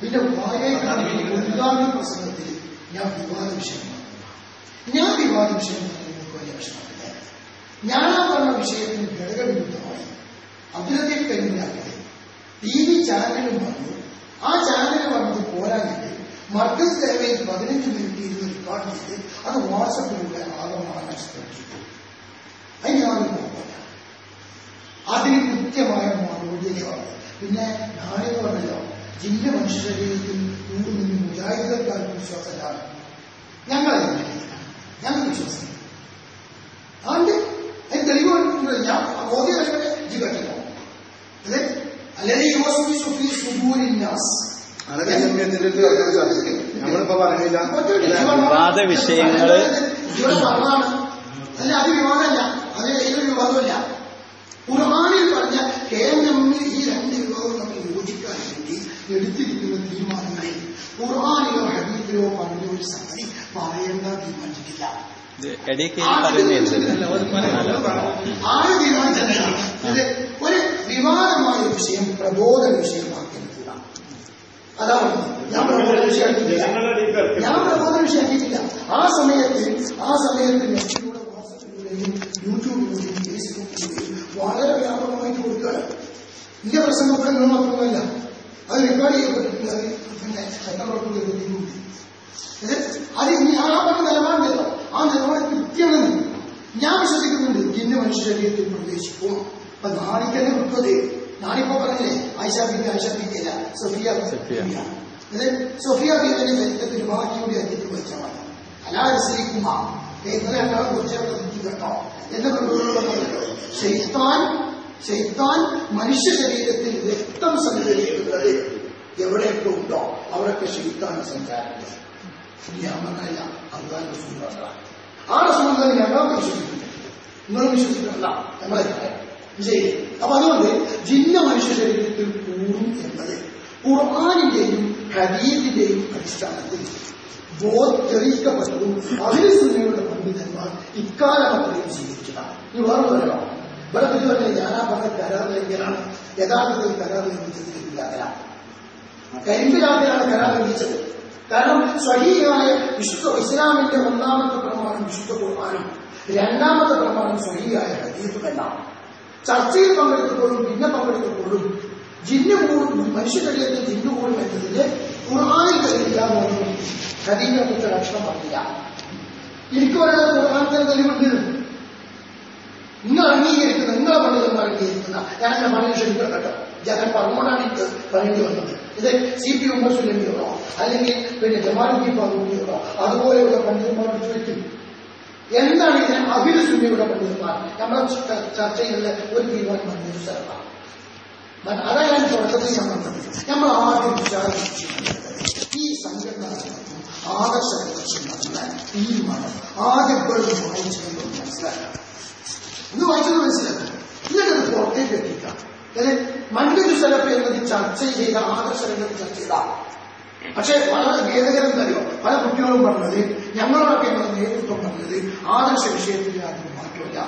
പിന്നെ വായക്കാണ് ഉദ്ഘാടന പ്രസംഗത്തിൽ ഞാൻ വിവാദ വിഷയമാണ് ഞാൻ വിവാദ വിഷയം നിങ്ങൾക്ക് വലിയ ഞാൻ ആ പറഞ്ഞ വിഷയത്തിന് ഘടകവിരുദ്ധമായി അബ്ദുലത്തീഫ് കരിമിലാക്കിയത് ടി വി ചാനലും വന്നു. ആ ചാനൽ വന്നത് പോരാഞ്ഞിട്ട് മർക്കസ് ലേവയിൽ പതിനഞ്ച് മിനിറ്റ് ഇരുന്ന് റെക്കോർഡ് ചെയ്ത് അത് വാട്സപ്പിലൂടെ സ്പ്രെഡ് ചെയ്തു അതിന് ഞാനൊരു കുഴപ്പമില്ല. അതിന് കൃത്യമായ മറുപടിയാണ് പിന്നെ ഞാനെന്ന് പറഞ്ഞല്ലോ ജില്ല മനുഷ്യ ശരീരത്തിൽ കൂടുന്ന മുജാഹിദക്കാർക്ക് വിശ്വാസമില്ലാണ് ഞങ്ങളെ ഞങ്ങൾ വിശ്വസിക്കും അതുകൊണ്ട് അതിന് തെളിവ്. ഞാൻ ബോധ്യം അറിയട്ടെ ജീവിക്കട്ടോ അല്ലെ? അല്ലെങ്കിൽ യുവസുഫി സുഖി നമ്മളിപ്പോ പറയുന്നില്ല. വിവാദ വിഷയങ്ങൾ അല്ല അത് വിവാദമല്ല. അത് ഏതൊരു വിവാദമല്ല ഖുർആാനിൽ പറഞ്ഞ കേവലം ഈ രണ്ട് തമ്മിൽ വേണ്ടി എടുത്തിരിക്കുന്ന തീരുമാനങ്ങളിൽ ഖുർആാനിലോ ഹദീസിലോ പറഞ്ഞ ഒരു സംഗതി പറയേണ്ട തീരുമാനിച്ചിട്ടില്ല. ആര് തീരുമാനിച്ചതാണ് ഇത് ഒരു വിവാദമായ വിഷയം പ്രബോധന വിഷയമാക്കിയെടുക്കുക അതാണ്. ഞാൻ പ്രബോധന വിഷയമാക്കിയിട്ടില്ല ഞാൻ പ്രബോധന വിഷയമാക്കിയിട്ടില്ല ആ സമയത്ത് ആ സമയത്ത് നെറ്റിലൂടെ വാട്സപ്പിലൂടെയും യൂട്യൂബിലൂടെയും ഫേസ്ബുക്കിലൂടെയും വളരെ വ്യാപകമായിട്ട് കൊടുക്കുകയാണ്. ഇന്ത്യ പ്രസംഗം ഇവിടെ നിന്ന് മാത്രമല്ല. അത് റെക്കോർഡ് ചെയ്യപ്പെട്ടിട്ടുണ്ട് അത് പിന്നെ ചട്ടപ്രവർത്തനം ഇത് അത് ഇനി ആ പറഞ്ഞ നിലപാടുണ്ടല്ലോ ആ നിലപാട് കൃത്യമാണ് ഞാൻ വിശ്വസിക്കുന്നുണ്ട്. ജിന്ന് മനുഷ്യ ശരീരത്തിൽ പ്രവേശിക്കും. അപ്പൊ നാണിക്കന്നെ വിട്ടത് ഞാനിപ്പോ പറഞ്ഞേ ആയിഷ ബീബി ആയിഷ ബീബിയല്ല സൊഫിയ സഫിയ. ബീബിയുടെ ചരിത്രത്തിൽ ബാക്കിയൂടി വെച്ചാൽ മതി അല്ലാതെ സ്ത്രീക്കുമ ഇന്നലെ രണ്ടാളും കുറച്ചവിടെ നിൽക്കി കേട്ടോ. എന്ന് കൊണ്ടുള്ളതല്ലോ ശൈത്താൻ ശൈത്താൻ മനുഷ്യ ശരീരത്തിൽ ഉണ്ടോ? അവരൊക്കെ ശൈത്താൻ സഞ്ചാരമുണ്ട് ഞാമല്ല അള്ളാൻ ആ റസൂലിനെ ഞങ്ങൾ വിശ്വസിക്കുന്നില്ല നിങ്ങൾ വിശ്വസിക്കണ്ട നമ്മളെ ശരി അപ്പൊ അതുകൊണ്ട് ജിന്ന മനുഷ്യ ശരീരത്തിൽ കൂടും എന്നത് ഖുർആാനിന്റെയും ഹരീദിന്റെയും അടിസ്ഥാനത്തിൽ ബോധരിക്കപ്പെട്ടതും അഹിരസുന്നയുടെ പണ്ഡിതന്മാർ ഇക്കാലം അത്രയും സ്വീകരിച്ചതാണ് ഈ വേറെ ഇവിടെ പറ്റി പറഞ്ഞാൽ ഞാനാ പറഞ്ഞ കരാർ ലംഘനാണ് യഥാർത്ഥത്തിൽ കരാർ ലംഘിച്ചതിലില്ലാത്തതാണ് കരിമ്പിലാകെയാണ് കരാർ ലംഘിച്ചത്. കാരണം സ്വഹീയായ വിശുദ്ധ ഇസ്ലാമിന്റെ ഒന്നാമത്തെ പ്രമാണം വിശുദ്ധ കുർബാനും രണ്ടാമത്തെ പ്രമാണം സ്വഹീയായ ഹദീഫുമെല്ലാം ചർച്ചയിൽ പങ്കെടുത്തപ്പോഴും പിന്നെ പങ്കെടുത്തപ്പോഴും ജിന്നു കൂടും മനുഷ്യ ശരീരത്തിൽ ജിന്നു കൂടും എന്നതിന് ഖുർആാനിൽ കഴിയില്ല എന്നും ഹദീഫിനെ കുറിച്ച് ലക്ഷണം പറഞ്ഞില്ല. എനിക്ക് പറയുന്നത് ഖുർആാനത്തിന് തെളിവുണ്ട്. നിങ്ങൾ അംഗീകരിക്കുന്ന നിങ്ങളെ പണ്ഡിതന്മാർ അംഗീകരിക്കുന്ന ഞാൻ എന്റെ മണ്ണിൽ ക്ഷണിക്കണം ഞാൻ പറഞ്ഞുകൊണ്ടാണ് എനിക്ക് പറയേണ്ടി വന്നത്. ഇത് സി പി ഉമ്മർ സുലമിയോടോ അല്ലെങ്കിൽ പിന്നെ ജമാലുദ്ദീൻ ഫാറൂഖിയോടോ അതുപോലെയുള്ള പണ്ഡിതന്മാരോട് ചോദിക്കും എന്താണ് ഇതിനെ അഖില സുന്നിയുടെ പണ്ഡിതന്മാർ? നമ്മളെ ച- ചർച്ചയിലുള്ള ഒരു തീരുമാനം സ്ഥലത്താണ് മ- അതാ ഞാൻ തുടക്കത്തിൽ ഞാൻ പറഞ്ഞത് നമ്മൾ ആദ്യം വിചാരിച്ചിട്ടുള്ളത് ഈ സംഘടന ആദർശ ലക്ഷ്യം തീരുമാനം ആദ്യം വായിച്ചു മനസ്സിലാക്കണം. ഇത് വായിച്ചത് മനസ്സിലാക്കണം. ഇങ്ങനെ പുറത്തേക്ക് മൻഗജു സലഫ് എന്നത് ചർച്ച ചെയ്ത ആദർശങ്ങൾ ചർച്ച ചെയ്ത. പക്ഷെ വളരെ ഖേദകരം തരുമോ പല കുട്ടികളും പറഞ്ഞത് ഞങ്ങളൊക്കെ ഞങ്ങളുടെ നേതൃത്വം പറഞ്ഞത് ആദർശ വിഷയത്തിൽ അതിന് മാറ്റമില്ല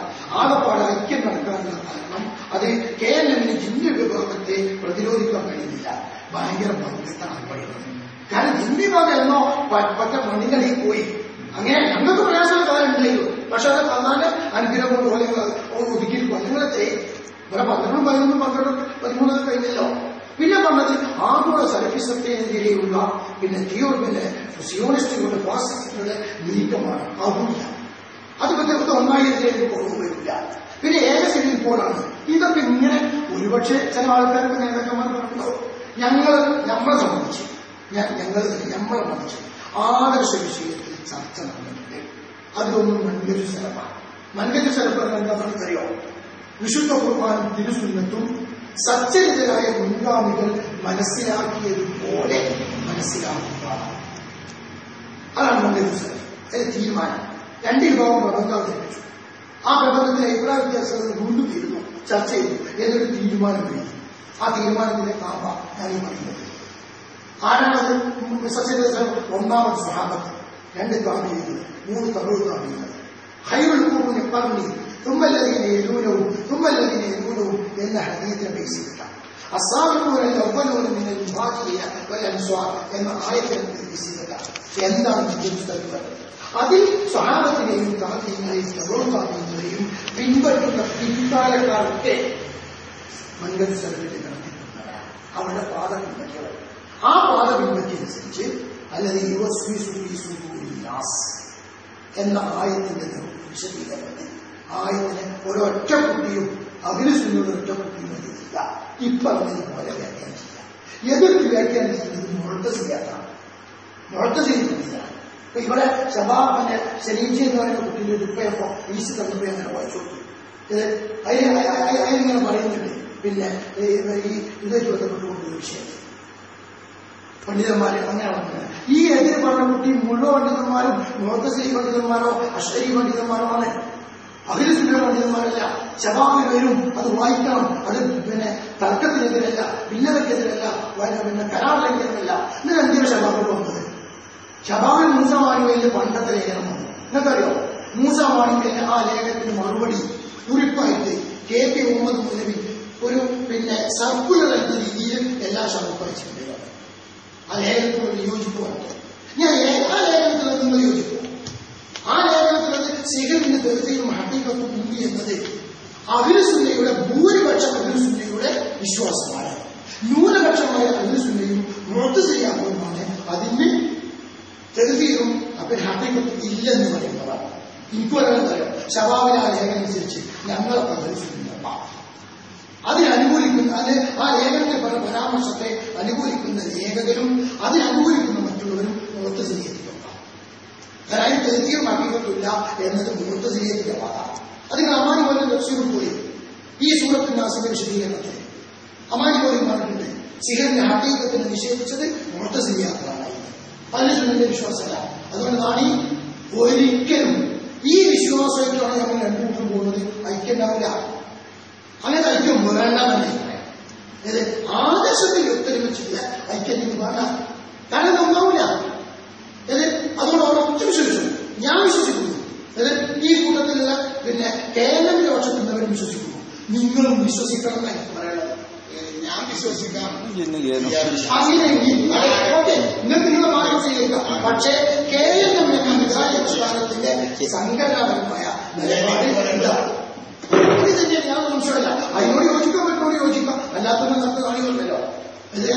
ആകപ്പാട് ഐക്യം നടക്കാനുള്ള കാരണം അത് കെ എൻ എമ്മിന് ജിന്ദു വിഭാഗത്തെ പ്രതിരോധിക്കാൻ കഴിയുന്നില്ല. ഭയങ്കര പങ്കെടുത്താണ് പറയുന്നത് കാരണം ജിന്ദു വിഭാഗം എന്നോ പറ്റ മണികളിൽ പോയി. അങ്ങനെ ഞങ്ങൾക്ക് പ്രയാസം കാലുണ്ടായിരുന്നു പക്ഷെ അത് തന്നാൽ അനുഗ്രഹം പോലെ ഒതുക്കിയിരിക്കും നിങ്ങളെ ഇവിടെ പന്ത്രണ്ടും പതിനൊന്നും പന്ത്രണ്ടും പതിമൂന്നൊക്കെ കഴിഞ്ഞല്ലോ. പിന്നെ പറഞ്ഞത് ആഗോള സലഫിസത്തിനെതിരെയുള്ള പിന്നെ തിയോ സിയോണിസ്റ്റുകളുടെ ഫാസിസ്റ്റുകളുടെ നീക്കമാണ് ആകൂല അത് ഒന്നായി ഒന്നായിരത്തിലേക്ക് വരില്ല. പിന്നെ ഏകശരി ഇപ്പോഴാണ്. ഇതൊക്കെ ഇങ്ങനെ ഒരുപക്ഷെ ചില ആൾക്കാർക്ക് നേതാക്കന്മാർ പറഞ്ഞിട്ടുണ്ടാവും ഞങ്ങൾ നമ്മളെ സംബന്ധിച്ച്. ഞങ്ങൾ നമ്മളെ സംബന്ധിച്ച് ആദർശ വിഷയത്തിൽ ചർച്ച നടന്നിട്ടുണ്ട്. അതിലൊന്നും മൻഗജു സ്ഥലമാണ് മൻഗജു സ്ഥലം എന്താണെന്ന് അറിയോ? വിശുദ്ധ കുർബാനും തിരുസുന്നത്തും സച്ചരിതരായ മുൻഗാമികൾ മനസ്സിലാക്കിയതുപോലെ മനസ്സിലാക്കുക. അതാണ് മൻഗജു സ്ഥലം അതിന് തീരുമാനം. രണ്ട് വിഭാഗം പ്രബന്ധം അവതരിപ്പിച്ചു ആ പ്രബന്ധത്തിലെ അഭിപ്രായ വ്യത്യാസങ്ങൾ വീണ്ടും തീരുന്നു ചർച്ച ചെയ്തു എന്നൊരു തീരുമാനം എഴുതി ആ തീരുമാനത്തിന്റെ കാമ്പ ഞാൻ ഈ പറയുന്നത്. ആരാണത്? സച്ചരിത ഒന്നാമത് സ്വഹാബത്ത് രണ്ട് താമീകൾ മൂന്ന് തമിഴ് താമീകൾ ഹൈറുൽ കൂറിന് പറഞ്ഞു തുമ്മല്ലതിനെ എലൂനവും തുമ്മല്ലതിനെ എലൂനവും എന്ന ഹദീത്തിനെ ബേസ് ചെയ്തിട്ടാണ് السابقون الأولون من المهاجرين والأنصار സ്വാ എന്ന ആയത്തിനെ വിസിക്കുക എന്താണ് വിദ്യുത് അതിൽ സ്വഭാവത്തിനെയും കാത്തിനെയും തപോകാത്തിനെയും പിൻപറ്റുന്ന പിൻകാലക്കാർക്ക് മൻഗതി സർവീസ് നടത്തിക്കുന്നവരാണ് അവരുടെ പാത പിൻപറ്റിയവർ ആ പാത പിൻപറ്റിയനുസരിച്ച് അല്ലെങ്കിൽ യുവസ്വിസുനാസ് എന്ന ആയത്തിന്റെ വിശദീകരണത്തിൽ ആയത്തിന് ഒരൊറ്റ കുട്ടിയും അഭിനസിനോട് ഒറ്റ കുട്ടിയും വരുന്നില്ല ഇപ്പൊ അതിന് പോലെ വ്യാഖ്യാനിച്ചില്ല എതിർത്ത് ചെയ്യുന്നത് മുഴത്തസിയാട്ടാണ് മുഴത്തസിയിലാണ് അപ്പൊ ഇവിടെ ശബാബിന്റെ ശരീരം എന്ന് പറയുന്ന കുട്ടിയുടെ ഉപ്പയപ്പോ ഈസ് തന്നപ്പോ അങ്ങനെ വായിച്ചു ഇത് പറയുന്നുണ്ട്. പിന്നെ ഈ ഇതേ ഇതായിട്ട് ബന്ധപ്പെട്ടുകൊണ്ടൊരു വിഷയം. പണ്ഡിതന്മാരെ അങ്ങനെ പറഞ്ഞത്. ഈ എതിരെ പറഞ്ഞ കുട്ടി മുഴുവൻ പണ്ഡിതന്മാരും മുഹത്തശ്രീ പണ്ഡിതന്മാരോ അശ്വരി പണ്ഡിതന്മാരോ ആണ്. അഖിലസുന്ദര പണ്ഡിതന്മാരല്ല ശബാബിൽ വരും അത് വായിക്കണം. അത് പിന്നെ തർക്കത്തിനെതിരല്ല ഭിന്നതയ്ക്കെതിരല്ല വ- പിന്നെ കരാറിലെതിരല്ല. എന്നിട്ട് എന്തിനാണ് ശബാബിൽ വന്നത് ശബാബിൽ മൂസമാണിമയിലെ പണ്ടത്തെ ലേഖനം വന്നു നിങ്ങൾക്കറിയോ മൂസമാണിമയിലെ ആ ലേഖനത്തിന് മറുപടി കുറിപ്പായിട്ട് കെ പി മുഹമ്മദ് മുലവി ഒരു പിന്നെ സർക്കുലർ എന്ന രീതിയിൽ എല്ലാ അയച്ചിട്ടുണ്ട് ആ ലേഖനത്തിനോട് യോജിക്കുവാണ് ഞാൻ ഏ- ആ ലേഖനത്തിനോട് നിങ്ങൾ യോജിക്കുക സിഗറിന്റെ ദൃഢതയും ഹബീബത്തും ഉണ്ട് എന്നത് അഖിലസുന്നയുടെ ഭൂരിപക്ഷം അഖിലസുന്നയുടെ വിശ്വാസമാണ്. ന്യൂനപക്ഷമായ അഖിലസുന്നയും മുഴത്തുശരിയാക്കുവാണ് അതിന് തെരുതീരും അപ്പം ഹബീബത്തും ഇല്ലെന്ന് പറയുന്നവർ. പറയാൻ പറയാം ശവാബിന് ആ ലേഖനം അനുസരിച്ച് ഞങ്ങളൊക്കെ അഖിലസുന്നല്ല അതിനനുകൂലിക്കുന്ന അത് ആ ലേഖനത്തെ പരാമർശത്തെ അനുകൂലിക്കുന്ന ലേഖകരും അതിനനുകൂലിക്കുന്ന മറ്റുള്ളവരും മുഹത്തസിനിയെത്തിയിട്ടുണ്ടാവും കാരണം തെരുതീരും എന്നത് എന്നത് മുഹത്തസിനിയത്തിന്റെ വാദമാണ് അത് അമാനി പോലെ തഫ്സീറിൽ പോയി. ഈ സൂറത്തിന്റെ നാസിന്റെ വിശദീകരണത്തിൽ അമാനി പോലും പറഞ്ഞിട്ടുണ്ട് സിഹറിന്റെ ഹബീബത്തിനെ നിഷേധിച്ചത് മുഹത്തസിനിയാക്കളാണ് പലരുടെ വിശ്വാസമല്ല അതുകൊണ്ട് നാണി ഒരിക്കലും ഈ വിശ്വാസമായിട്ടാണ് നമ്മൾ രണ്ടുമൂട്ടും പോകുന്നത്. ഐക്യണ്ടാവില്ല അങ്ങനെ ഐക്യം ഇത് ആദർശത്തിൽ ഒത്തൊരുമിച്ചില്ല ഐക്യത്തിന് വേണ്ട കാരണം ഒന്നാവില്ല ഇത് അതുകൊണ്ട് അവർ ഒറ്റ വിശ്വസിച്ചു ഞാൻ വിശ്വസിക്കുന്നു ഇത് ഈ കൂട്ടത്തിലുള്ള പക്ഷത്ത് നിന്നവരും വിശ്വസിക്കുന്നു. നിങ്ങളും വിശ്വസിക്കണം എനിക്ക് പറയാനുള്ളത് ഞാൻ വിശ്വസിക്കാം. അങ്ങനെയെങ്കിൽ ഓക്കെ. നിങ്ങൾക്ക് നിങ്ങളുടെ മാർഗം സ്വീകരിക്കാം പക്ഷേ കേരളം സ്ഥാനത്തിന്റെ സംഘടനാപരമായ നിലപാട് ഇത് തന്നെ ഞാൻ സംശയമില്ല അതിനോട് യോജിക്കാം പറ്റുന്നോട് യോജിക്കാം. അല്ലാത്തവരെ നമുക്ക് കാണികളുണ്ടല്ലോ ഇത്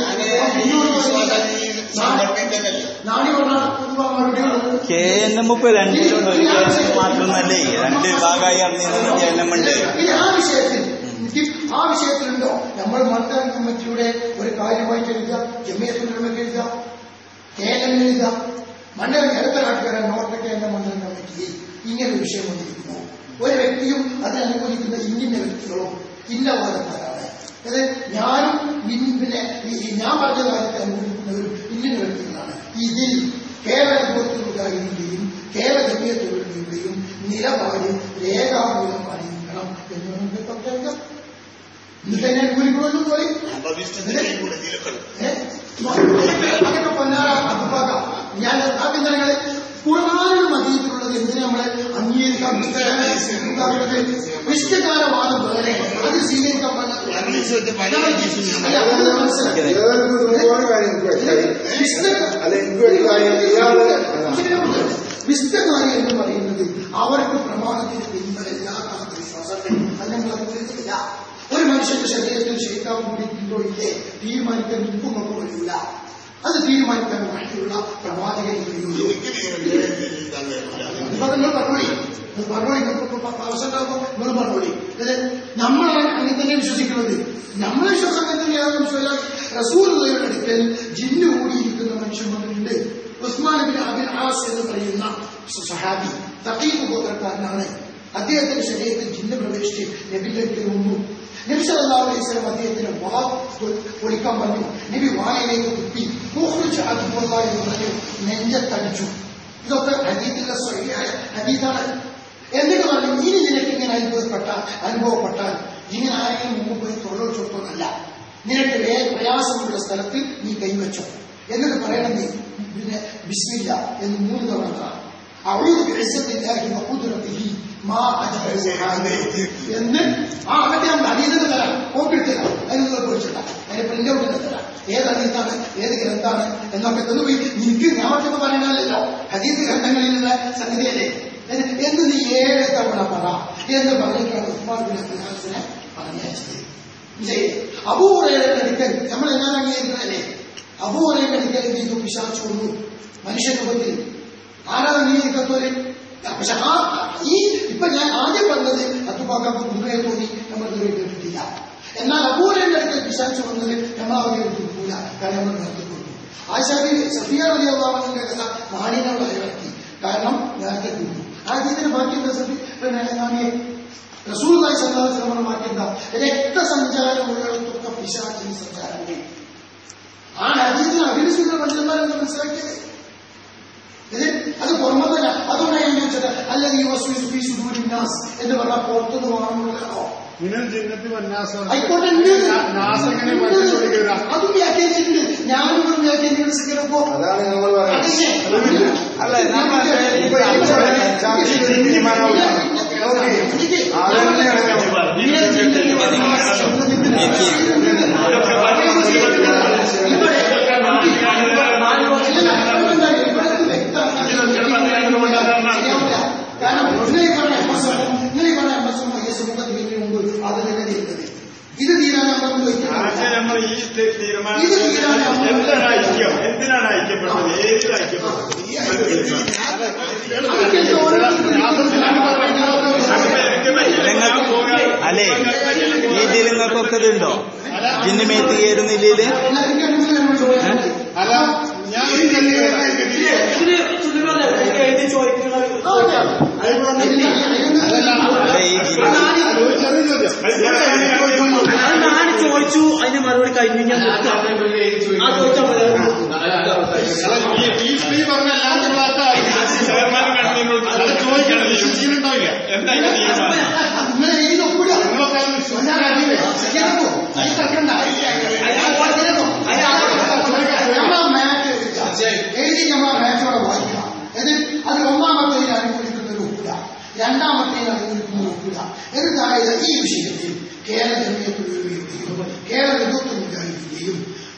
കെ എൻ എം ഇപ്പൊ രണ്ടിലുണ്ട് ഒരു കെ എൻ എം മാത്രമല്ലേ? രണ്ട് വിഭാഗമായി അറിഞ്ഞിരുന്ന കെ എൻ എം ഉണ്ട്. ആ വിഷയത്തിൽ ആ വിഷയത്തിലുണ്ടോ? നമ്മൾ മണ്ഡലം കമ്മിറ്റിയുടെ ഒരു കാര്യമായിട്ട് എഴുതുക ജമിയത്തുലമയ്ക്ക് എഴുതുക എം എഴുതുക മണ്ഡലം അടുത്ത നാട്ടുകാരൻ എൻ എം മണ്ഡലം കമ്മിറ്റിയിൽ ഇങ്ങനെ ഒരു വിഷയം വന്നിരിക്കുന്നു ഒരു വ്യക്തിയും അതിനനുകൂലിക്കുന്ന ഇന്ത്യൻ ഇന്ന വ്യക്തികളും ഇന്ന വാദക്കാരാണ് അത് ഞാനും പിന്നെ ഞാൻ പറഞ്ഞ കാര്യത്തെ അനുകൂലിക്കുന്നവരും വ്യക്തികളാണ് ഇതിൽ കേരള അനുഭവത്തിലുണ്ടായിരുന്നെയും കേരള ജമിയത്തുകളുടെയും നിലപാട് രേഖാമൂലം അറിയിക്കണം എന്ന് നമുക്ക് സംസാരിക്കാം എന്നിട്ട് എന്നെ അനുകൂലിക്കണമെന്ന് പറയും ഏ? അതൊക്കെ പൊന്നാറ അഭിഭാഗ ഞാൻ ആദ്യം തന്നെ ഖുർആാനിലും അതീതിലുള്ളത് എന്തിനാ നമ്മളെ അംഗീകരിക്കാൻ വിശുദ്ധകാലവാദം വേറെ അത് സ്വീകരിക്കാൻ ഒരുപാട് കാര്യം എന്ന് പറയുന്നത് അവർക്ക് പ്രമാണത്തിന് പിൻബലില്ലാത്ത വിശ്വാസത്തെ അത് വരുന്നില്ല ഒരു മനുഷ്യന്റെ ശരീരത്തിൽ ക്ഷയിക്കാൻ കൂടിയിട്ടുണ്ടോ ഇല്ലേ തീരുമാനിക്കാൻ നിൽക്കും നമുക്ക് വരില്ല അത് തീരുമാനിക്കാൻ വഴിയുള്ള പ്രവാചകൻ കഴിയുള്ളൂ പറഞ്ഞോളി അവസരമാകുമ്പോൾ നിങ്ങൾ പറഞ്ഞോളി അതെ നമ്മളാണ് അങ്ങനെ തന്നെ വിശ്വസിക്കുന്നത്. നമ്മളെ വിശ്വാസം അങ്ങനെ തന്നെയാണെന്ന് വെച്ചാൽ റസൂലുള്ളവരുടെ അടുക്കൽ ജിന്ന് കൂടിയിരിക്കുന്ന മനുഷ്യന്മാരുണ്ട് ഉസ്മാൻ ബിൻ അബിൻ ആസ് എന്ന് പറയുന്ന സഹാബി തക്കീഫ് ഗോത്രക്കാരനാണ് അദ്ദേഹത്തിന്റെ ശരീരത്തിൽ ജിന്ന് പ്രവേശിച്ച് നബിലേക്ക് വന്നു നബി സല്ലല്ലാഹു അലൈഹി വസല്ലം അദ്ദേഹത്തിന് വാ പൊളിക്കാൻ പറഞ്ഞു. നബി വായിലേക്ക് കുത്തി മുഖ്രിജ് അദ്ഭുത എന്ന് പറഞ്ഞു നെഞ്ചത്തടിച്ചു. ഇതൊക്കെ ഹദീത്തിന്റെ സ്വഹിയായ ഹദീതാണ് എന്നിട്ട് പറഞ്ഞു ഇനി നിനക്ക് ഇങ്ങനെ അനുഭവപ്പെട്ടാൽ അനുഭവപ്പെട്ടാൽ ഇങ്ങനെ ആരെങ്കിലും മുമ്പ് പോയി തൊഴിൽ ചൊട്ടോന്നല്ല നിനക്ക് വേ പ്രയാസമുള്ള സ്ഥലത്ത് നീ കൈവച്ചോ എന്നിട്ട് പറയണം നീ പിന്നെ ബിസ്മില്ല എന്ന് മൂന്ന് തവണ പറ. أعوذ بعزة الله وقدرته ما أجعل എന്ന് ആ അതൊക്കെ ഞാൻ അതീതത തരാം ഓപ്പിട്ട് തരാം അതിനുള്ള കുറിച്ചില്ല അതിന് പ്രിന്റ് ഔട്ട് തരാം ഏത് ഹദീസാണ് ഏത് ഗ്രന്ഥാണ് എന്നൊക്കെ തന്നുപോയി നിനക്ക് ഞാൻ ഒറ്റക്ക് പറയണമല്ലോ ഹദീസ് ഗ്രന്ഥങ്ങളിലുള്ള സംഗതിയല്ലേ എന്ന് എന്ന് നീ ഏഴ് തവണ പറ എന്ന് പറഞ്ഞിട്ടാണ് ഉസ്മാൻ ബിൻ അബ്ദുൽ പറഞ്ഞയച്ചത് ശരി അപൂർവയുടെ അടുക്കൽ നമ്മൾ എല്ലാം അംഗീകരിക്കുന്നതല്ലേ അപൂർവയുടെ അടുക്കൽ എന്ത് ചെയ്തു പിശാച്ചു വന്നു മനുഷ്യ രൂപത്തിൽ ആരാ അംഗീകരിക്കാത്തവര് പക്ഷെ ആ ഈ ഇപ്പൊ ഞാൻ ആദ്യം പറഞ്ഞത് അത്തുപ്പാക്കാക്ക് കുതിരയെ തോന്നി നമ്മൾ ഇതുവരെ കേട്ടിട്ടില്ല എന്നാൽ അപൂർവയുടെ അടുക്കൽ പിശാച്ചു വന്നത് നമ്മൾ അവരെ കൊടുക്കൂല കാരണം നമ്മൾ നേരത്തെ കൊടുത്തു ആശാബി സഫിയ റലിയുള്ള കഥ മാണിനോട് അയവർത്തി കാരണം നേരത്തെ കൊടുത്തു ഇതിന് ബാക്കി എന്താ പിന്നെ മാണിയെ റസൂലായി സല്ലാസ്ലമ മാറ്റി എന്താ? രക്തസഞ്ചാരമുള്ളിടത്തൊക്കെ പിശാചിന് സഞ്ചാരമുണ്ട്. ആ ഹദീസിന് അഭിനസിക്കുന്ന പണ്ഡിതന്മാരെന്ന് മനസ്സിലാക്കിയത്? അത് പുറമതല്ല അതുകൊണ്ടാണ് ഞാൻ ചോദിച്ചത് അല്ലെങ്കിൽ ഈ വസ്തു ഫീ സുദൂരി നാസ് എന്ന് പറഞ്ഞാൽ പുറത്തുനിന്ന് വന്നാസം ആയിക്കോട്ടെ അതും വ്യാഖ്യാനിച്ചിട്ടുണ്ട്. ഞാനും ഒരു വ്യാഖ്യാനിക്കുന്ന സിഗരപ്പോ അതാണ് നമ്മൾ പറയുന്നത് അല്ല നമ്മൾ ഇപ്പൊ ഈ പറയുന്ന ചർച്ചയിൽ ഒരു തീരുമാനമില്ല ഓക്കെ അതന്നെയാണ് കാരണം ഇന്നലെ പറഞ്ഞ അമ്മസ്വരം ഇന്നലെ പറഞ്ഞ അമ്മസ്വരം ഈ സമൂഹത്തിന് ഇതിനു മുമ്പ് അത് തന്നെ തീരുന്നത് ഇത് തീരാൻ നമ്മൾ ആദ്യം നമ്മൾ ഈ തീരുമാനം ഇത് തീരുമാനം എന്താണ് ഐക്യം എന്തിനാണ് ഐക്യപ്പെട്ടത് അല്ലേ ഐക്യപ്പെട്ടത് നിങ്ങൾക്ക് അല്ലേ ഇതിൽ നിങ്ങൾക്കൊക്കെ ഇതുണ്ടോ ജിന്ന് മേത്ത് കയറുന്നില്ല ഇത് അല്ല അത് വിശ്വസിക്കാറില്ലേ എഴുതി നമ്മൾ മാച്ചോടെ വായിക്കാം എന്നിട്ട് അത് ഒന്നാമത്തേതിന് അനുകൂലിക്കുന്നതിന് ഒപ്പില്ല രണ്ടാമത്തേതിന് അനുകൂലിക്കുന്നതിന് ഒപ്പില്ല എന്നിട്ടാണ് ഈ വിഷയത്തിൽ കേരള ജമീയത്തുകളുടെയും കേരള വിദഗ്ധ മുജാഹിദിന്റെയും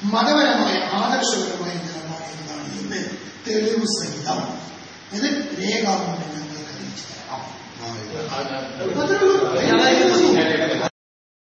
മതപരമായ ആദർശപരമായ നിലപാട് എന്താണ്? എന്ന് തെളിവ് സഹിതം. ഇത് രേഖാമൂലം ഞങ്ങൾക്ക് അറിയിച്ചു തരാം.